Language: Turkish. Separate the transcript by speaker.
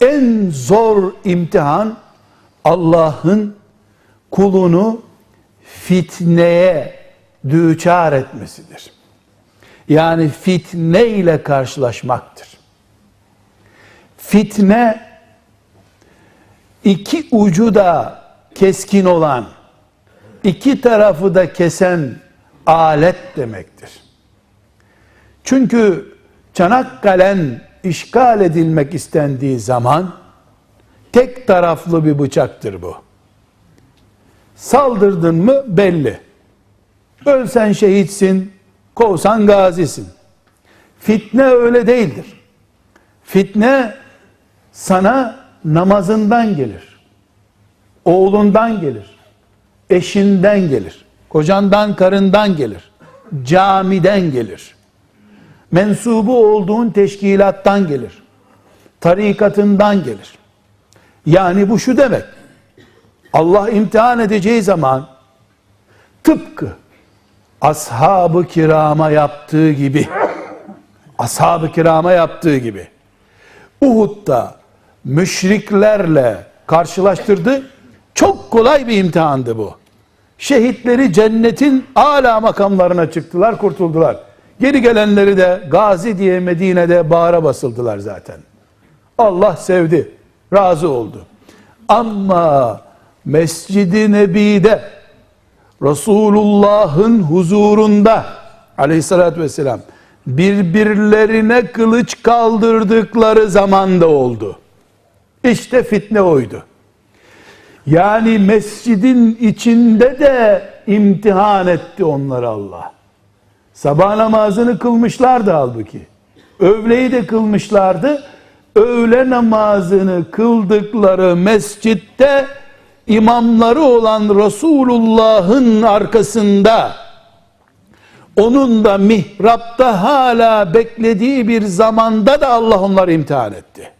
Speaker 1: en zor imtihan Allah'ın kulunu fitneye düçar etmesidir. Yani fitne ile karşılaşmaktır. Fitne iki ucu da keskin olan, iki tarafı da kesen alet demektir. Çünkü Çanakkale'n işgal edilmek istendiği zaman tek taraflı bir bıçaktır bu. Saldırdın mı belli. Ölsen şehitsin, kovsan gazisin. Fitne öyle değildir. Fitne sana namazından gelir. Oğlundan gelir. Eşinden gelir. Kocandan, karından gelir. Camiden gelir. Mensubu olduğun teşkilattan gelir. Tarikatından gelir. Yani bu şu demek. Allah imtihan edeceği zaman tıpkı ashab-ı kirama yaptığı gibi ashab-ı kirama yaptığı gibi Uhud'da müşriklerle karşılaştırdı. Çok kolay bir imtihandı bu. Şehitleri cennetin âlâ makamlarına çıktılar, kurtuldular. Geri gelenleri de gazi diye Medine'de bağra basıldılar zaten. Allah sevdi, razı oldu. Ama Mescid-i Nebi'de Resulullah'ın huzurunda aleyhissalatü vesselam birbirlerine kılıç kaldırdıkları zaman da oldu. İşte fitne oydu. Yani mescidin içinde de imtihan etti onları Allah. Sabah namazını kılmışlardı halbuki. Öğleyi de kılmışlardı. Öğle namazını kıldıkları mescitte imamları olan Resulullah'ın arkasında onun da mihrapta hala beklediği bir zamanda da Allah onları imtihan etti.